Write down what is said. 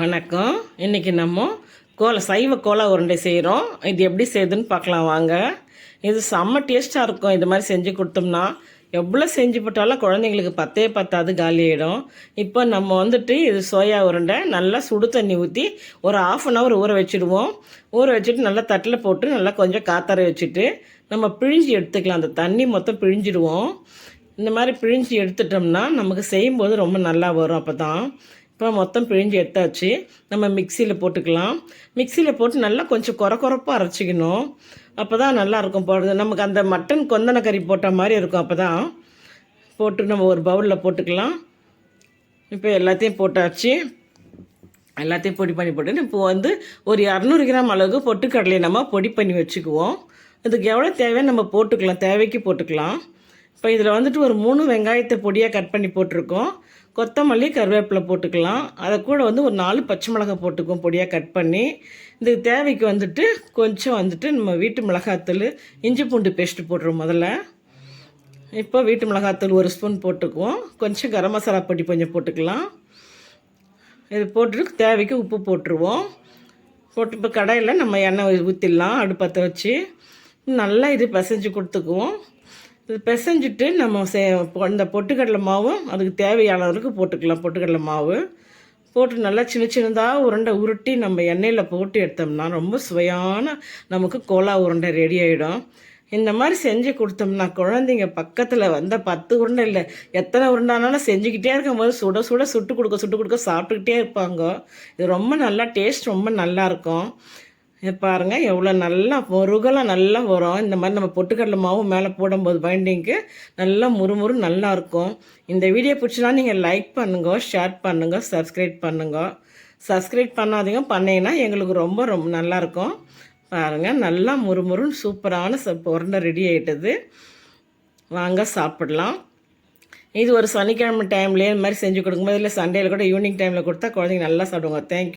வணக்கம். இன்றைக்கி நம்ம கோல சைவ கோலா உருண்டை செய்கிறோம் இது எப்படி செய்யுதுன்னு பார்க்கலாம் வாங்க. இது செம்ம டேஸ்ட்டாக இருக்கும். இது மாதிரி செஞ்சு கொடுத்தோம்னா எவ்வளோ செஞ்சு போட்டாலும் குழந்தைங்களுக்கு பத்தே பத்தாது காலியாயிடும். இப்போ நம்ம வந்துட்டு இது சோயா உருண்டை நல்லா சுடு தண்ணி ஊற்றி ஒரு ஆஃப் அன் ஹவர் ஊற வச்சுடுவோம். ஊற வச்சுட்டு நல்லா தட்டில் போட்டு நல்லா கொஞ்சம் காத்தரை வச்சுட்டு நம்ம பிழிஞ்சு எடுத்துக்கலாம். அந்த தண்ணி மொத்தம் பிழிஞ்சிடுவோம். இந்த மாதிரி பிழிஞ்சு எடுத்துட்டோம்னா நமக்கு செய்யும்போது ரொம்ப நல்லா வரும் அப்போ தான் இப்போ மொத்தம் பிழிஞ்சு எடுத்தாச்சு. நம்ம மிக்சியில் போட்டுக்கலாம். மிக்சியில் போட்டு நல்லா கொஞ்சம் குறை குறைப்பாக அரைச்சிக்கணும். அப்போ தான் நல்லாயிருக்கும் போடுறது நமக்கு அந்த மட்டன் கொந்தன கறி போட்ட மாதிரி இருக்கும் அப்போ தான் போட்டு நம்ம ஒரு பவுலில் போட்டுக்கலாம். இப்போ எல்லாத்தையும் போட்டாச்சு. எல்லாத்தையும் பொடி பண்ணி போட்டு இப்போ வந்து ஒரு இரநூறு கிராம் அளவுக்கு பொட்டுக்கடலையை நம்ம பொடி பண்ணி வச்சுக்குவோம். இதுக்கு எவ்வளோ தேவையான நம்ம போட்டுக்கலாம். தேவைக்கு போட்டுக்கலாம். இப்போ இதில் வந்துட்டு ஒரு மூணு வெங்காயத்தை பொடியாக கட் பண்ணி போட்டிருக்கோம். கொத்தமல்லி கருவேப்பிலை போட்டுக்கலாம். அதை கூட வந்து ஒரு நாலு பச்சை மிளகாய் போட்டுக்குவோம் பொடியாக கட் பண்ணி. இந்த தேவைக்கு வந்துட்டு கொஞ்சம் வந்துட்டு நம்ம வீட்டு மிளகாத்தூள் இஞ்சி பூண்டு பேஸ்ட்டு போட்டுருவோம் முதல்ல. இப்போ வீட்டு மிளகாத்தூள் ஒரு ஸ்பூன் போட்டுக்குவோம். கொஞ்சம் கரம் மசாலா பொடி கொஞ்சம் போட்டுக்கலாம். இது போட்டுட்டு தேவைக்கு உப்பு போட்டுருவோம். போட்டு இப்போ கடையில் நம்ம எண்ணெய் ஊற்றிடலாம் அடுப்பத்தை வச்சு நல்லா இது பிசைஞ்சு கொடுத்துக்குவோம். பிசைஞ்சிட்டு நம்ம சே இந்த பொட்டுக்கடலை மாவும் அதுக்கு தேவையான அளவுக்கு போட்டுக்கலாம் பொட்டுக்கடலை மாவு. போட்டு நல்லா சின்ன சின்னதாக உருண்டை உருட்டி நம்ம எண்ணெயில் போட்டு எடுத்தோம்னா ரொம்ப சுவையான நமக்கு கோலா உருண்டை ரெடி ஆகிடும் இந்த மாதிரி செஞ்சு கொடுத்தோம்னா குழந்தைங்க பக்கத்தில் வந்த பத்து உருண்டை இல்லை எத்தனை உருண்டானாலும் செஞ்சுக்கிட்டே இருக்கும்போது சுட சுட சுட்டு கொடுக்க சுட்டு கொடுக்க சாப்பிட்டுக்கிட்டே இருப்பாங்க. இது ரொம்ப நல்லா டேஸ்ட் ரொம்ப நல்லாயிருக்கும் இருக்கும். பாருங்கள் எவ்வளோ நல்லா முருகலாம் நல்லா வரும். இந்த மாதிரி நம்ம பொட்டுக்கடலை மாவு மேலே போடும்போது பைண்டிங்க்கு நல்லா முறுமுறு நல்லா இருக்கும். இந்த வீடியோ பிடிச்சினா நீங்கள் லைக் பண்ணுங்க ஷேர் பண்ணுங்க சப்ஸ்கிரைப் பண்ணுங்க. சப்ஸ்கிரைப் பண்ணாதீங்க பண்ணிங்கன்னா எங்களுக்கு ரொம்ப ரொம்ப நல்லாயிருக்கும் பாருங்கள் நல்லா முறுமுறுன்னு சூப்பரான ச உருண்டை ரெடி ஆகிட்டது வாங்க சாப்பிடலாம். இது ஒரு சனிக்கிழமை டைம்லேயே இந்த மாதிரி செஞ்சு கொடுக்கும்போது இல்லை சண்டேயில் கூட ஈவினிங் டைமில் கொடுத்தா குழந்தைங்க நல்லா சாப்பிடுவாங்க. தேங்க்யூ